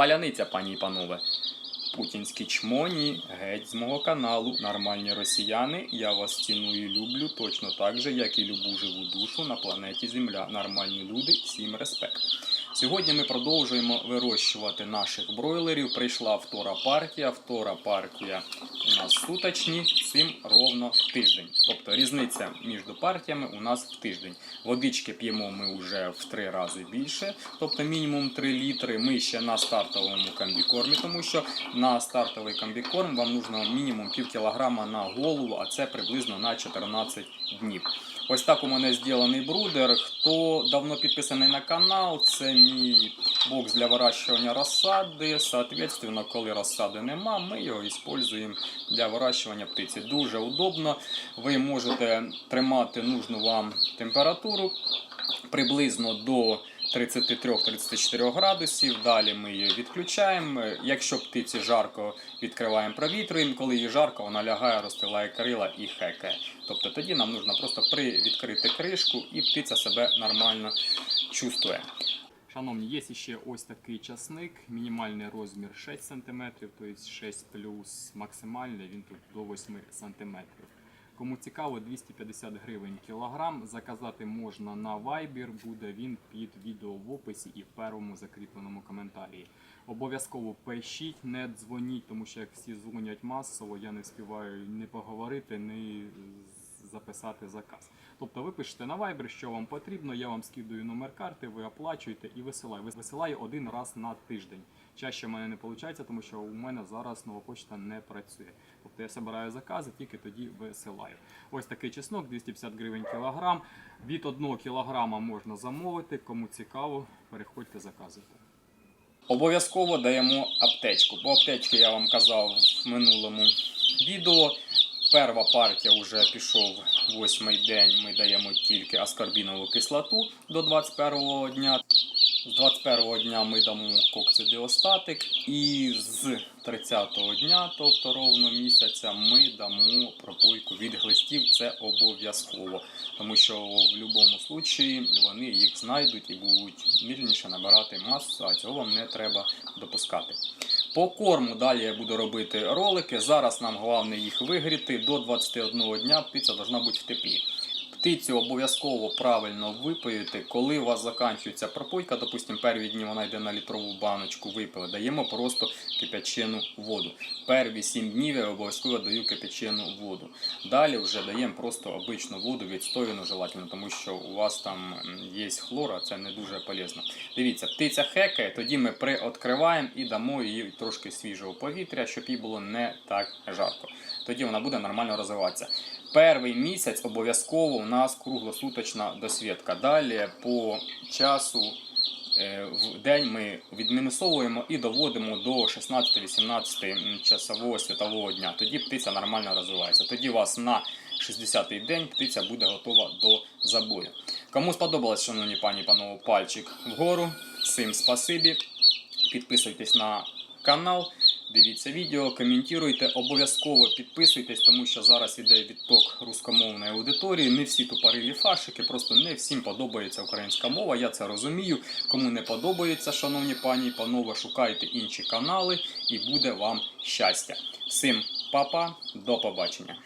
Паляниця, пані і панове. Путінські чмоні, геть з мого каналу, нормальні росіяни. Я вас ціную і люблю точно так же, як і любу живу душу на планеті Земля. Нормальні люди, всім респект. Сьогодні ми продовжуємо вирощувати наших бройлерів. Прийшла втора партія. Втора партія у нас суточні, цим ровно тиждень. Тобто різниця між партіями у нас в тиждень. Водички п'ємо ми вже в три рази більше, тобто мінімум 3 літри. Ми ще на стартовому комбікормі, тому що на стартовий комбікорм вам нужно мінімум пів кілограма на голову, а це приблизно на 14 днів. Ось так у мене зроблений брудер. Хто давно підписаний на канал, це мій бокс для вирощування розсади. Соответственно, коли розсади нема, ми його використовуємо для вирощування птиці. Дуже удобно. Ви можете тримати нужну вам температуру приблизно до 33-34 градусів. Далі ми її відключаємо. Якщо птиці жарко, відкриваємо провітрюємо. Коли їй жарко, вона лягає, розстилає крила і хекає. Тобто тоді нам потрібно просто привідкрити кришку і птиця себе нормально чувствує. Шановні, є ще ось такий часник, мінімальний розмір 6 см, тобто 6 плюс максимальний, він тут до 8 см. Кому цікаво, 250 гривень кілограм. Заказати можна на Viber, буде він під відео в описі і в першому закріпленому коментарі. Обов'язково пишіть, не дзвоніть, тому що як всі дзвонять масово, я не встигаю не поговорити, не записати заказ. Тобто ви пишете на Viber, що вам потрібно, я вам скидую номер карти, ви оплачуєте і висилаю. Висилаю один раз на тиждень. Чаще в мене не виходить, тому що у мене зараз нова почта не працює. Тобто я збираю закази, тільки тоді висилаю. Ось такий чеснок, 250 гривень кілограм. Від 1 кілограма можна замовити. Кому цікаво, переходьте заказуйте. Обов'язково даємо аптечку. Бо аптечки я вам казав в минулому відео. Перша партія вже пішов восьмий день. Ми даємо тільки аскорбінову кислоту до 21 дня. З 21 дня ми дамо кокцидіостатик, і з 30-го дня, тобто ровно місяця, ми дамо пропойку від глистів. Це обов'язково, тому що в будь-якому випадку вони їх знайдуть і будуть мільніше набирати масу, а цього вам не треба допускати. По корму далі я буду робити ролики. Зараз нам головне їх вигріти. До 21 дня птиця повинна бути в теплі. Птицю обов'язково правильно випоїти. Коли у вас закінчується пропойка, допустимо, перві дні вона йде на літрову баночку, випили, даємо просто кипячену воду. Перві 7 днів я обов'язково даю кипячену воду. Далі вже даємо просто обичну воду, відстояну желательно, тому що у вас там є хлор, а це не дуже полезно. Дивіться, птиця хекає, тоді ми приоткриваємо і дамо їй трошки свіжого повітря, щоб їй було не так жарко. Тоді вона буде нормально розвиватися. Перший місяць обов'язково у нас круглосуточна досвідка. Далі по часу е, в день ми відмінусовуємо і доводимо до 16-18 часового світового дня. Тоді птиця нормально розвивається. Тоді у вас на 60-й день птиця буде готова до забою. Кому сподобалось, шановні пані панове, пальчик вгору. Всім спасибі. Підписуйтесь на канал. Дивіться відео, коментуйте, обов'язково підписуйтесь, тому що зараз іде відток рускомовної аудиторії. Не всі тупорилі фашики, просто не всім подобається українська мова. Я це розумію. Кому не подобається, шановні пані і панове, шукайте інші канали і буде вам щастя. Всім па-па, до побачення.